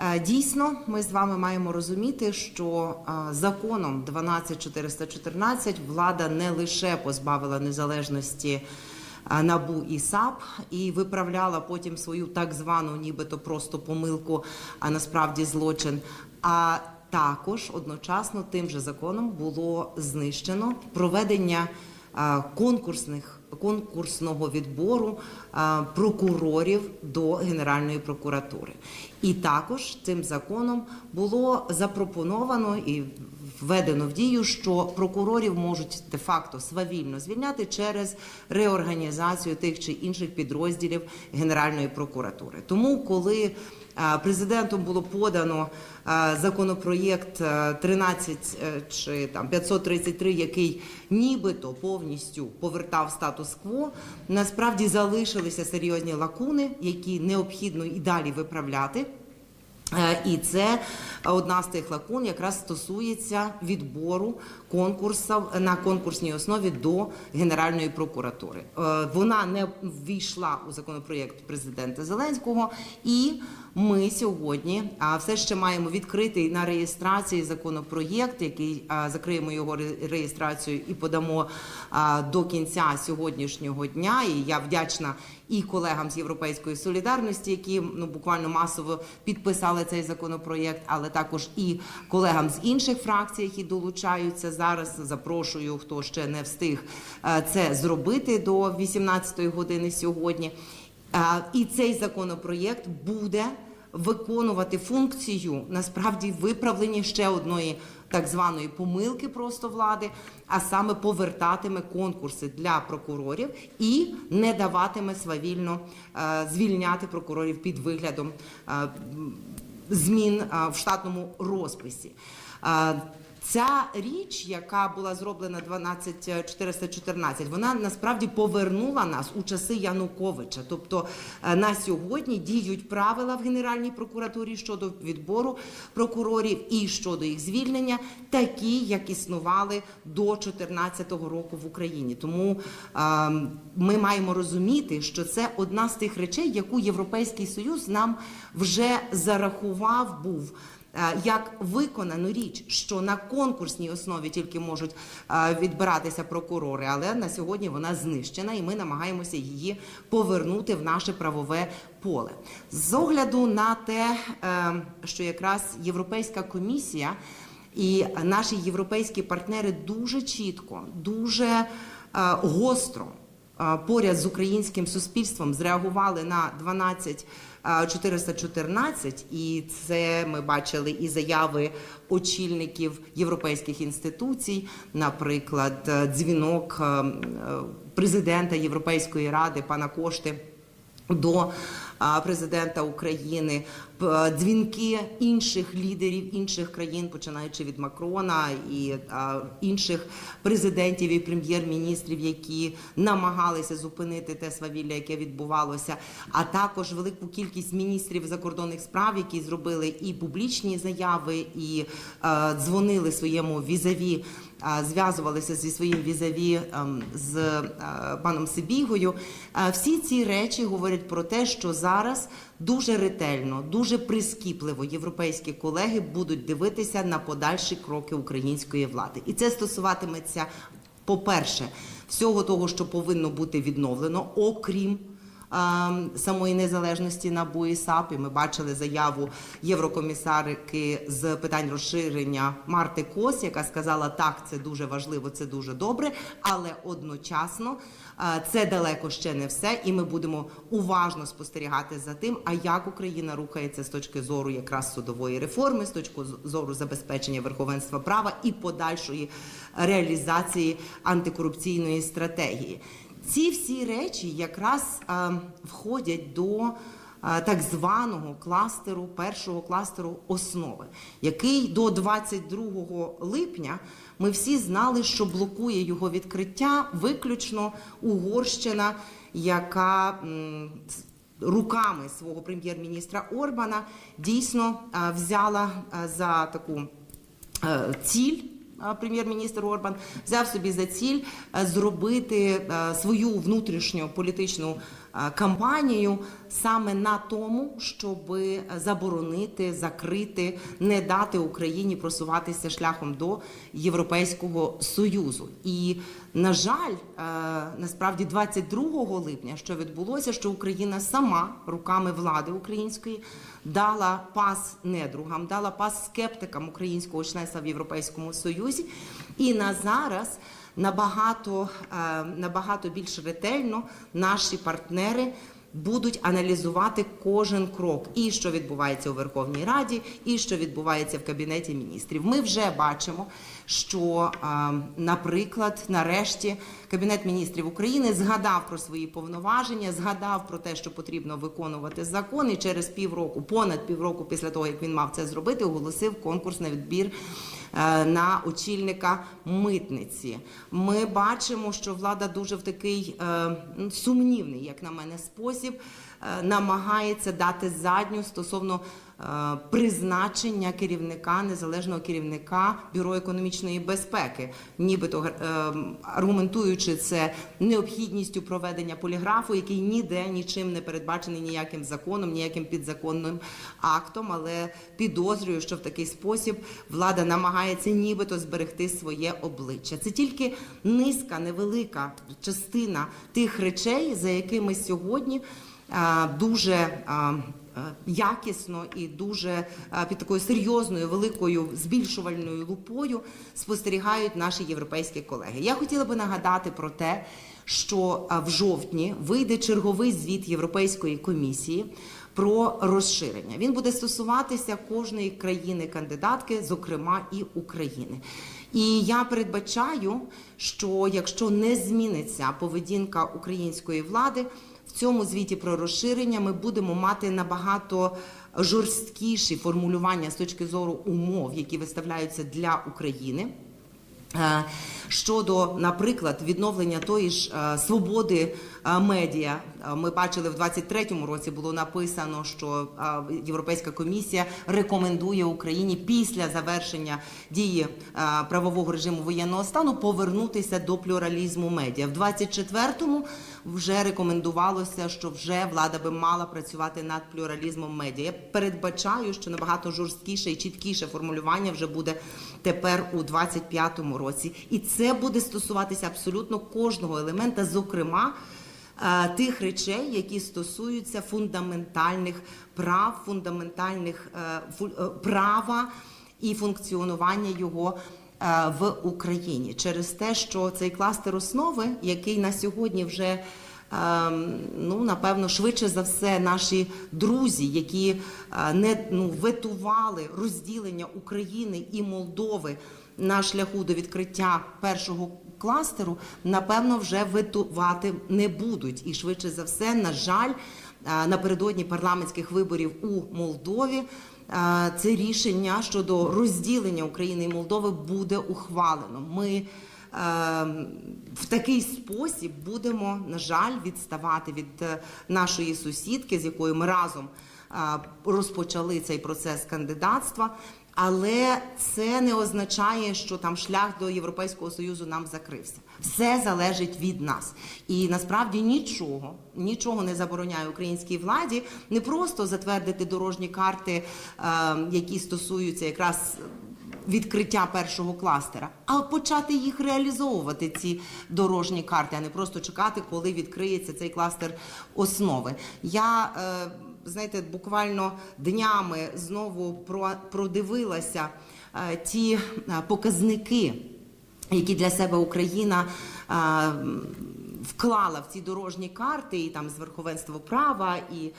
Е, Дійсно, ми з вами маємо розуміти, що е, законом 12414 влада не лише позбавила незалежності е, НАБУ і САП і виправляла потім свою так звану, нібито просто помилку, а насправді злочин. А також одночасно тим же законом було знищено проведення конкурсних конкурсного відбору прокурорів до Генеральної прокуратури. І також цим законом було запропоновано і введено в дію, що прокурорів можуть де-факто свавільно звільняти через реорганізацію тих чи інших підрозділів Генеральної прокуратури. Тому, коли президентом було подано е, законопроєкт е, 13 е, чи там 533, який нібито повністю повертав статус-кво, насправді залишилися серйозні лакуни, які необхідно і далі виправляти. Е, І це одна з тих лакун, якраз стосується відбору конкурсів на конкурсній основі до Генеральної прокуратури. Е, Вона не ввійшла у законопроєкт президента Зеленського, і ми сьогодні все ще маємо відкритий на реєстрації законопроєкт, який закриємо його реєстрацію і подамо до кінця сьогоднішнього дня. І я вдячна і колегам з Європейської солідарності, які ну буквально масово підписали цей законопроєкт, але також і колегам з інших фракцій, які долучаються зараз. Запрошую, хто ще не встиг це зробити до 18-ї години сьогодні. Е, І цей законопроєкт буде виконувати функцію насправді виправлення ще одної так званої помилки просто влади, а саме повертатиме конкурси для прокурорів і не даватиме свавільно е, звільняти прокурорів під виглядом е, змін в штатному розписі. Ця річ, яка була зроблена 12414, вона насправді повернула нас у часи Януковича. Тобто е, на сьогодні діють правила в Генеральній прокуратурі щодо відбору прокурорів і щодо їх звільнення, такі, як існували до 2014 року в Україні. Тому е, ми маємо розуміти, що це одна з тих речей, яку Європейський Союз нам вже зарахував був. Е, як виконану річ, що на конкурсній основі тільки можуть е, відбиратися прокурори, але на сьогодні вона знищена, і ми намагаємося її повернути в наше правове поле. З огляду на те, е, що якраз Європейська комісія і наші європейські партнери дуже чітко, дуже гостро поряд з українським суспільством зреагували на 12 е, 414, і це ми бачили і заяви очільників європейських інституцій, наприклад, е, дзвінок е, е, президента Європейської ради пана Кошти до президента України, дзвінки інших лідерів інших країн, починаючи від Макрона і а, інших президентів і прем'єр-міністрів, які намагалися зупинити те свавілля, яке відбувалося, а також велику кількість міністрів закордонних справ, які зробили і публічні заяви, і е, дзвонили своєму візаві зв'язувалися зі своїм візаві ем, з е, паном Сибігою. Е, Всі ці речі говорять про те, що зараз дуже ретельно, дуже прискіпливо європейські колеги будуть дивитися на подальші кроки української влади, і це стосуватиметься, по-перше, всього того, що повинно бути відновлено, окрім самої незалежності НАБУ і САП. І ми бачили заяву єврокомісарки з питань розширення Марти Кос, яка сказала, так, це дуже важливо, це дуже добре, але одночасно це далеко ще не все, і ми будемо уважно спостерігати за тим, а як Україна рухається з точки зору якраз судової реформи, з точки зору забезпечення верховенства права і подальшої реалізації антикорупційної стратегії. Ці всі речі якраз е, входять до е, так званого кластеру, першого кластеру основи, який до 22 липня ми всі знали, що блокує його відкриття виключно Угорщина, яка руками свого прем'єр-міністра Орбана дійсно е, взяла за таку ціль. Прем'єр-міністр Орбан взяв собі за ціль е, зробити е, свою внутрішню політичну кампанію саме на тому, щоб заборонити, закрити, не дати Україні просуватися шляхом до Європейського союзу. І на жаль, е, насправді 22 липня, що відбулося, що Україна сама руками влади української дала пас недругам, дала пас скептикам українського членства в Європейському Союзі. І на зараз набагато, е, набагато більш ретельно наші партнери будуть аналізувати кожен крок, і що відбувається у Верховній Раді, і що відбувається в Кабінеті міністрів. Ми вже бачимо, що, е, наприклад, нарешті Кабінет міністрів України згадав про свої повноваження, згадав про те, що потрібно виконувати закон, і через півроку, понад півроку після того, як він мав це зробити, оголосив конкурс на відбір на очільника митниці. Ми бачимо, що влада дуже в такий е, сумнівний, як на мене, спосіб е, намагається дати задню стосовно е, призначення керівника незалежного керівника бюро економічної безпеки, нібито е, аргументуючи це необхідністю проведення поліграфу, який ніде нічим не передбачений ніяким законом, ніяким підзаконним актом, але підозрюю, що в такий спосіб влада намагається нібито зберегти своє обличчя. Це тільки низка, невелика частина тих речей, за якими сьогодні дуже е, якісно і дуже е, під такою серйозною великою збільшувальною лупою спостерігають наші європейські колеги. Я хотіла би нагадати про те, що е, в жовтні вийде черговий звіт Європейської комісії. Про розширення він буде стосуватися кожної країни-кандидатки, зокрема і України. І я передбачаю, що якщо не зміниться поведінка української влади, цьому звіті про розширення ми будемо мати набагато жорсткіші формулювання з точки зору умов, які виставляються для України. Е, Щодо, наприклад, відновлення тої ж е, свободи е, медіа, ми бачили в 23-му році було написано, що Європейська комісія рекомендує Україні після завершення дії правового режиму воєнного стану повернутися до плюралізму медіа. В 24-му вже рекомендувалося, що вже влада би мала працювати над плюралізмом медіа. Я передбачаю, що набагато жорсткіше і чіткіше формулювання вже буде тепер у 25-му році, і це буде стосуватися абсолютно кожного елемента, зокрема. е, Тих речей, які стосуються фундаментальних прав, фундаментальних е, е, права і функціонування його в Україні через те, що цей кластер основи, який на сьогодні вже ем, ну напевно швидше за все наші друзі, які е, не ну ветували розділення України і Молдови на шляху до відкриття першого кластеру, напевно, вже ветувати не будуть. І швидше за все, на жаль, е, напередодні парламентських виборів у Молдові. Це рішення щодо розділення України і Молдови буде ухвалено. Ми е, в такий спосіб будемо, на жаль, відставати від е, нашої сусідки, з якою ми разом е, розпочали цей процес кандидатства. Але це не означає, що там шлях до Європейського союзу нам закрився. Все залежить від нас, і насправді нічого, нічого не забороняє українській владі не просто затвердити дорожні карти, е, які стосуються якраз відкриття першого кластера, а почати їх реалізовувати ці дорожні карти, а не просто чекати, коли відкриється цей кластер основи. Я е, знаєте, буквально днями знову про- продивилася е, ті е, показники, які для себе Україна е, вклала в ці дорожні карти, і там з верховенства права, і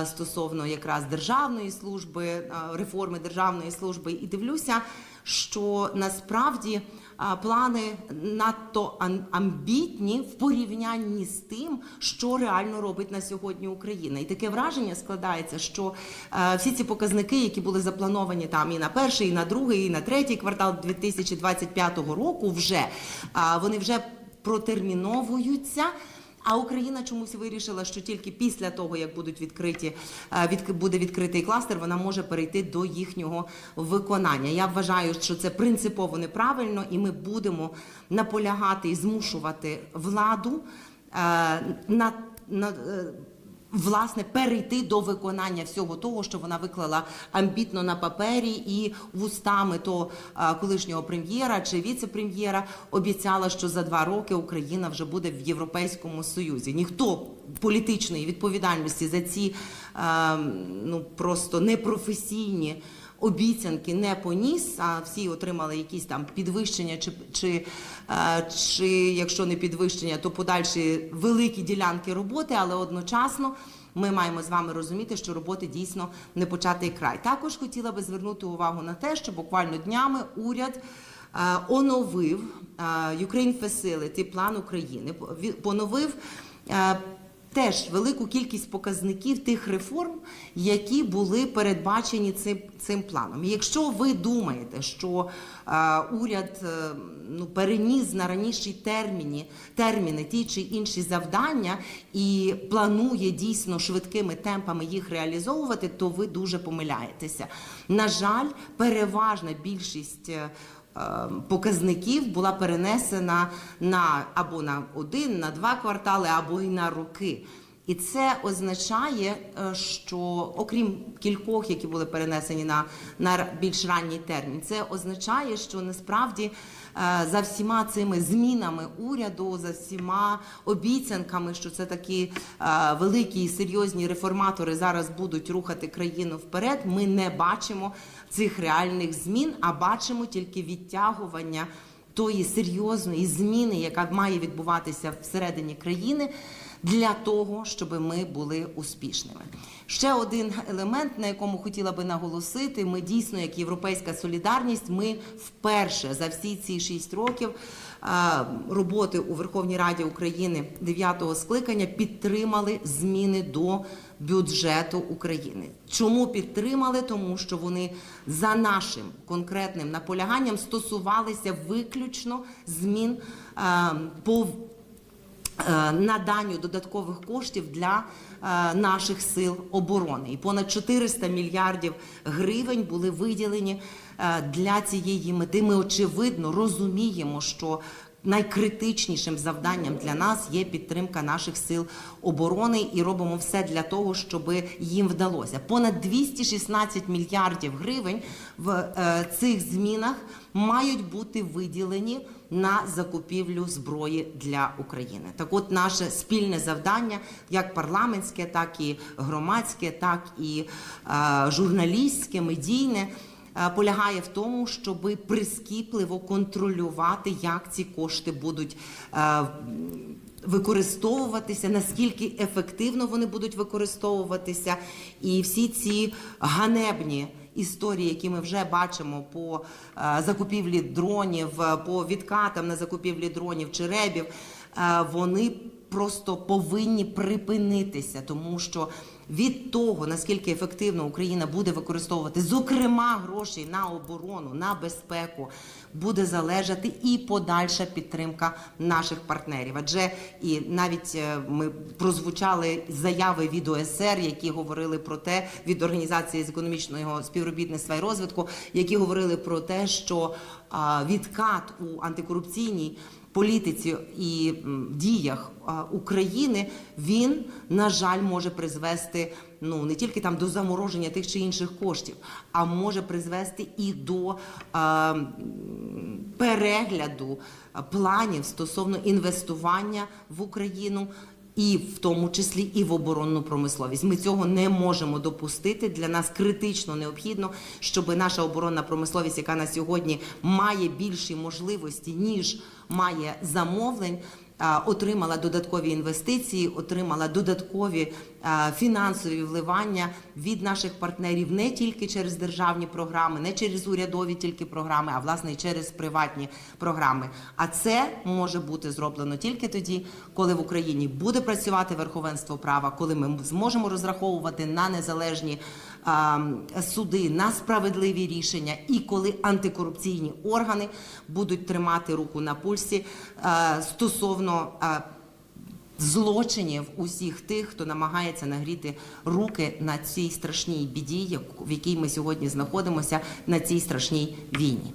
е, стосовно якраз державної служби, е, реформи державної служби, і дивлюся, що насправді а, плани надто ам- амбітні в порівнянні з тим, що реально робить на сьогодні Україна. І таке враження складається, що е, всі ці показники, які були заплановані там і на перший, і на другий, і на третій квартал 2025 року, вже а, вони вже протерміновуються. А Україна чомусь вирішила, що тільки після того, як будуть відкриті, е, від, буде відкритий кластер, вона може перейти до їхнього виконання. Я вважаю, що це принципово неправильно, і ми будемо наполягати і змушувати владу е, на, на е, власне перейти до виконання всього того, що вона виклала амбітно на папері, і вустами то колишнього прем'єра чи віце-прем'єра обіцяла, що за два роки Україна вже буде в Європейському Союзі. Ніхто політичної відповідальності за ці ну просто непрофесійні. Обіцянки не поніс, а всі отримали якісь там підвищення, чи, чи, е, чи якщо не підвищення, то подальші великі ділянки роботи, але одночасно ми маємо з вами розуміти, що роботи дійсно не початий край. Також хотіла би звернути увагу на те, що буквально днями уряд е, оновив е, Ukraine Facility, план України, поновив. Е, Теж велику кількість показників тих реформ, які були передбачені цим, цим планом. І Якщо ви думаєте, що е, уряд е, ну, переніс на раніші терміни, терміни ті чи інші завдання і планує дійсно швидкими темпами їх реалізовувати, то ви дуже помиляєтеся. На жаль, переважна більшість. Е, е, показників була перенесена на або на один, на два квартали, або й на роки. І це означає, е, що окрім кількох, які були перенесені на, на більш ранній термін, це означає, що насправді за всіма цими змінами уряду, за всіма обіцянками, що це такі е, великі і серйозні реформатори зараз будуть рухати країну вперед, ми не бачимо цих реальних змін, а бачимо тільки відтягування тої серйозної зміни, яка має відбуватися всередині країни, для того, щоб ми були успішними. Ще один елемент, на якому хотіла би наголосити: ми дійсно, як європейська солідарність, ми вперше за всі ці шість років роботи у Верховній Раді України 9-го скликання підтримали зміни до бюджету України. Чому підтримали? Тому що вони за нашим конкретним наполяганням стосувалися виключно змін по наданню додаткових коштів для е, наших сил оборони. І понад 400 мільярдів гривень були виділені е, для цієї мети. Ми очевидно розуміємо, що найкритичнішим завданням для нас є підтримка наших сил оборони і робимо все для того, щоб їм вдалося. Понад 216 мільярдів гривень в е, цих змінах мають бути виділені на закупівлю зброї для України. Так, от наше спільне завдання, як парламентське, так і громадське, так і е, журналістське, медійне. е, Полягає в тому, щоб прискіпливо контролювати, як ці кошти будуть е, використовуватися, наскільки ефективно вони будуть використовуватися, і всі ці ганебні історії, які ми вже бачимо по е, закупівлі дронів, е, по відкатам на закупівлі дронів чи ребів, е, вони просто повинні припинитися, тому що від того наскільки ефективно Україна буде використовувати, зокрема, гроші на оборону, на безпеку, буде залежати і подальша підтримка наших партнерів. Адже і навіть е, ми прозвучали заяви від ОСР, які говорили про те від організації з економічного співробітництва і розвитку, які говорили про те, що відкат у антикорупційній політиці і діях України він на жаль може призвести ну не тільки там до замороження тих чи інших коштів, а може призвести і до е, перегляду планів стосовно інвестування в Україну. І в тому числі і в оборонну промисловість. Ми цього не можемо допустити. Для нас критично необхідно, щоб наша оборонна промисловість, яка на сьогодні має більші можливості ніж має замовлень. Отримала додаткові інвестиції, отримала додаткові фінансові вливання від наших партнерів не тільки через державні програми, не через урядові тільки програми, а власне і через приватні програми. А це може бути зроблено тільки тоді, коли в Україні буде працювати верховенство права, коли ми зможемо розраховувати на незалежні а, суди, на справедливі рішення, і коли антикорупційні органи будуть тримати руку на пульсі а, стосовно. Злочинів усіх тих, хто намагається нагріти руки на цій страшній біді, в якій ми сьогодні знаходимося, на цій страшній війні.